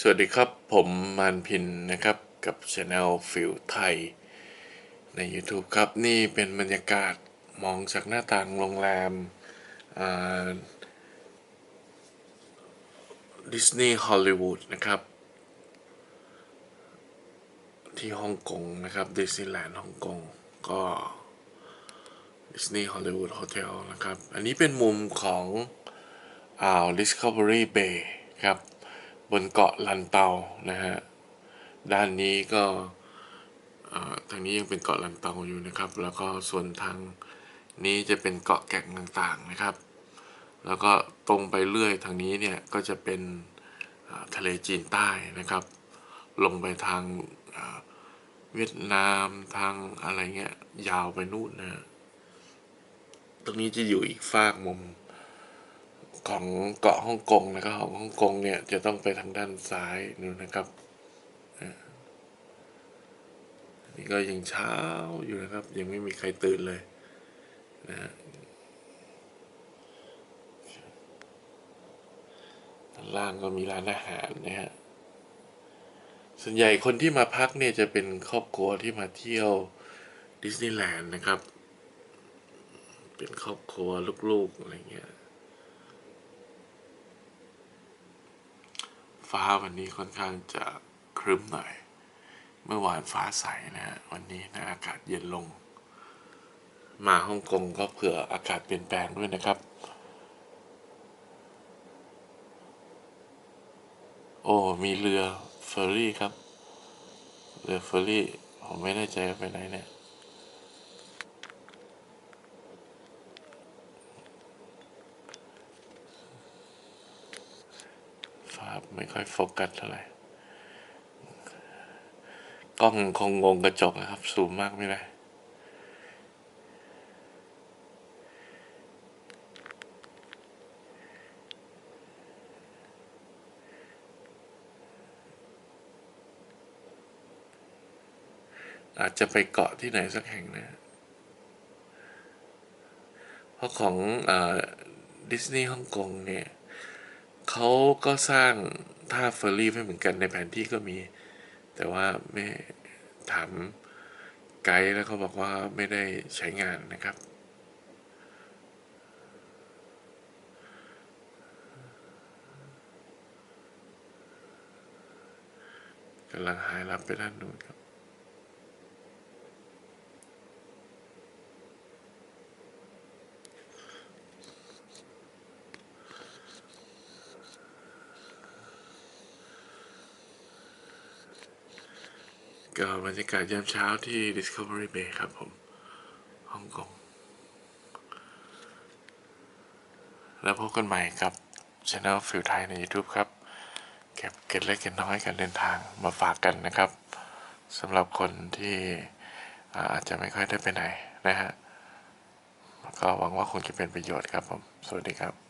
สวัสดีครับ ผมมานพินนะครับ กับช anel ฟิลไทย ใน YouTube ครับ นี่เป็นบรรยากาศมองจากหน้าต่างโรงแรมดิสนีย์ฮอลลีวูดนะครับ ที่ฮ่องกงนะครับดิสนีย์แลนด์ฮ่องกงก็ดิสนีย์ฮอลลีวูดโฮเทลนะครับ อันนี้เป็นมุมของอ่าว Discovery Bay ครับ บนเกาะลันเตานะฮะด้านนี้ก็ทางนี้ยังเป็นเกาะลันเตาอยู่นะครับ แล้วก็ส่วนทางนี้จะเป็นเกาะแก่งต่างๆนะครับ แล้วก็ตรงไปเรื่อยทางนี้เนี่ยก็จะเป็นทะเลจีนใต้นะครับ ลงไปทางเวียดนามทางอะไรเงี้ยยาวไปนู่นนะตรงนี้จะอยู่อีกฝากมุม ของเกาะฮ่องกงนะครับของฮ่องกงเนี่ยจะต้องไปทางด้านซ้ายนู่นนะครับนี่ก็ยังเช้าอยู่นะครับ ยังไม่มีใครตื่นเลยนะฮะด้านล่างก็มีร้านอาหารนะฮะส่วนใหญ่คนที่มาพักเนี่ยจะเป็นครอบครัวที่มาเที่ยวดิสนีย์แลนด์นะครับ เป็นครอบครัวลูกๆอะไรเงี้ย ฟ้าวันนี้ค่อนข้างจะครึ้มหน่อย เมื่อวานฟ้าใสนะฮะวันนี้นะอากาศเย็นลง มาฮ่องกงก็เผื่ออากาศเปลี่ยนแปลงด้วยนะครับ โอ้ มีเรือเฟอร์รี่ครับ เรือเฟอร์รี่ ผมไม่แน่ใจไปไหนเนี่ย ฟ้าไม่ค่อยโฟกัสเท่าไหร่กล้องคงงงกระจกนะครับ สูงมากไม่ได้อาจจะไปเกาะที่ไหนสักแห่งนะ เพราะของดิสนีย์ฮ่องกงเนี่ย เขาก็สร้างท่าเฟอร์รี่ไว้เหมือนกันในแผนที่ก็มี แต่ว่าไม่ถามไกด์แล้วเขาบอกว่าไม่ได้ใช้งานนะครับ กำลังหายลับไปด้านนู้นครับ ก็บรรยากาศยามเช้าที่ Discovery Bay ครับผมฮ่องกง แล้วพบกันใหม่กับ Channel ฟิลไทยใน YouTube ครับ เก็บเก็ดเล็กเก็ดน้อยการเดินทางมาฝากกันนะครับสำหรับคนที่อาจจะไม่ค่อยได้ไปไหนนะฮะก็หวังว่าคงจะเป็นประโยชน์ครับผม สวัสดีครับ